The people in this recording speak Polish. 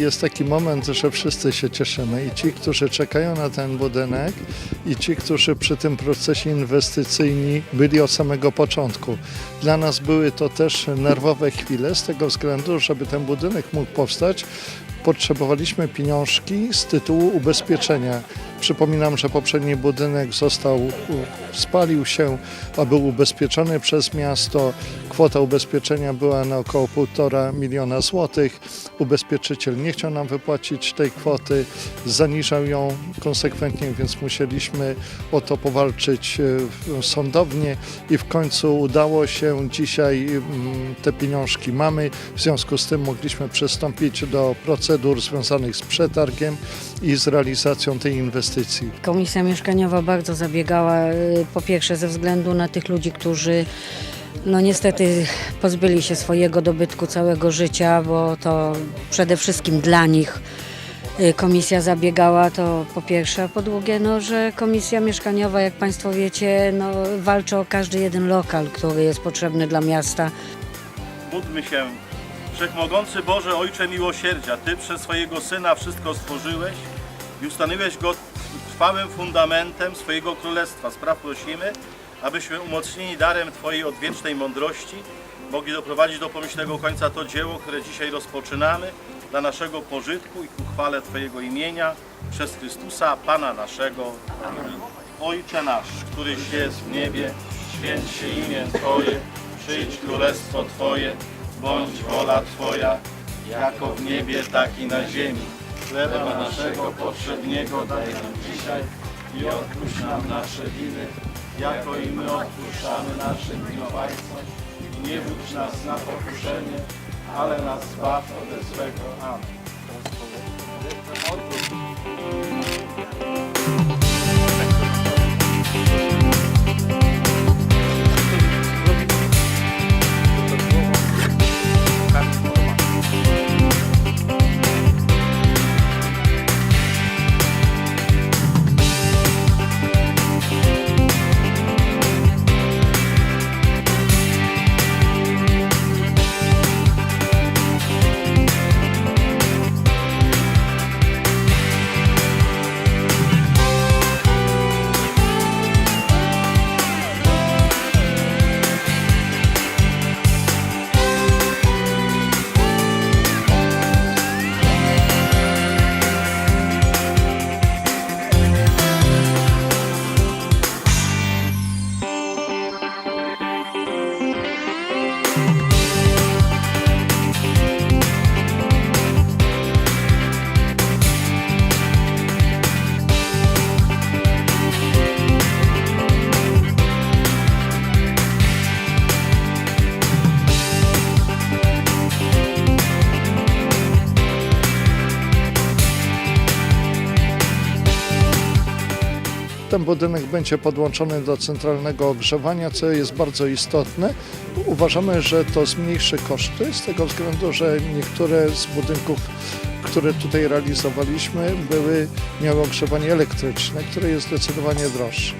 jest taki moment, że wszyscy się cieszymy i ci, którzy czekają na ten budynek i ci, którzy przy tym procesie inwestycyjni byli od samego początku. Dla nas były to też nerwowe chwile z tego względu, żeby ten budynek mógł powstać, potrzebowaliśmy pieniążki z tytułu ubezpieczenia. Przypominam, że poprzedni budynek został, spalił się, a był ubezpieczony przez miasto. Kwota ubezpieczenia była na około 1,5 miliona złotych. Ubezpieczyciel nie chciał nam wypłacić tej kwoty, zaniżał ją konsekwentnie, więc musieliśmy o to powalczyć e, sądownie i w końcu udało się. Dzisiaj te pieniążki mamy, w związku z tym mogliśmy przystąpić do procedur związanych z przetargiem i z realizacją tej inwestycji. Komisja Mieszkaniowa bardzo zabiegała, y, po pierwsze ze względu na tych ludzi, którzy no niestety pozbyli się swojego dobytku całego życia, bo to przede wszystkim dla nich y, komisja zabiegała, to po pierwsze, a po drugie, no, że komisja mieszkaniowa, jak Państwo wiecie, no, walczy o każdy jeden lokal, który jest potrzebny dla miasta. Módlmy się. Wszechmogący Boże, Ojcze miłosierdzia, Ty przez swojego Syna wszystko stworzyłeś i ustanowiłeś Go trwałym fundamentem swojego Królestwa. Spraw prosimy, abyśmy umocnieni darem Twojej odwiecznej mądrości mogli doprowadzić do pomyślnego końca to dzieło, które dzisiaj rozpoczynamy dla naszego pożytku i ku chwale Twojego imienia przez Chrystusa, Pana naszego. Amen. Ojcze nasz, któryś jest w niebie, święć się imię Twoje, przyjdź królestwo Twoje, bądź wola Twoja, jako w niebie, tak i na ziemi. Chleba naszego poprzedniego daj nam dzisiaj i odpuść nam nasze winy, jako i my odpuszczamy naszym winowajcom. I nie wódź nas na pokuszenie, ale nas zbaw ode złego. Amen. Ten budynek będzie podłączony do centralnego ogrzewania, co jest bardzo istotne. Uważamy, że to zmniejszy koszty z tego względu, że niektóre z budynków, które tutaj realizowaliśmy, były, miały ogrzewanie elektryczne, które jest zdecydowanie droższe.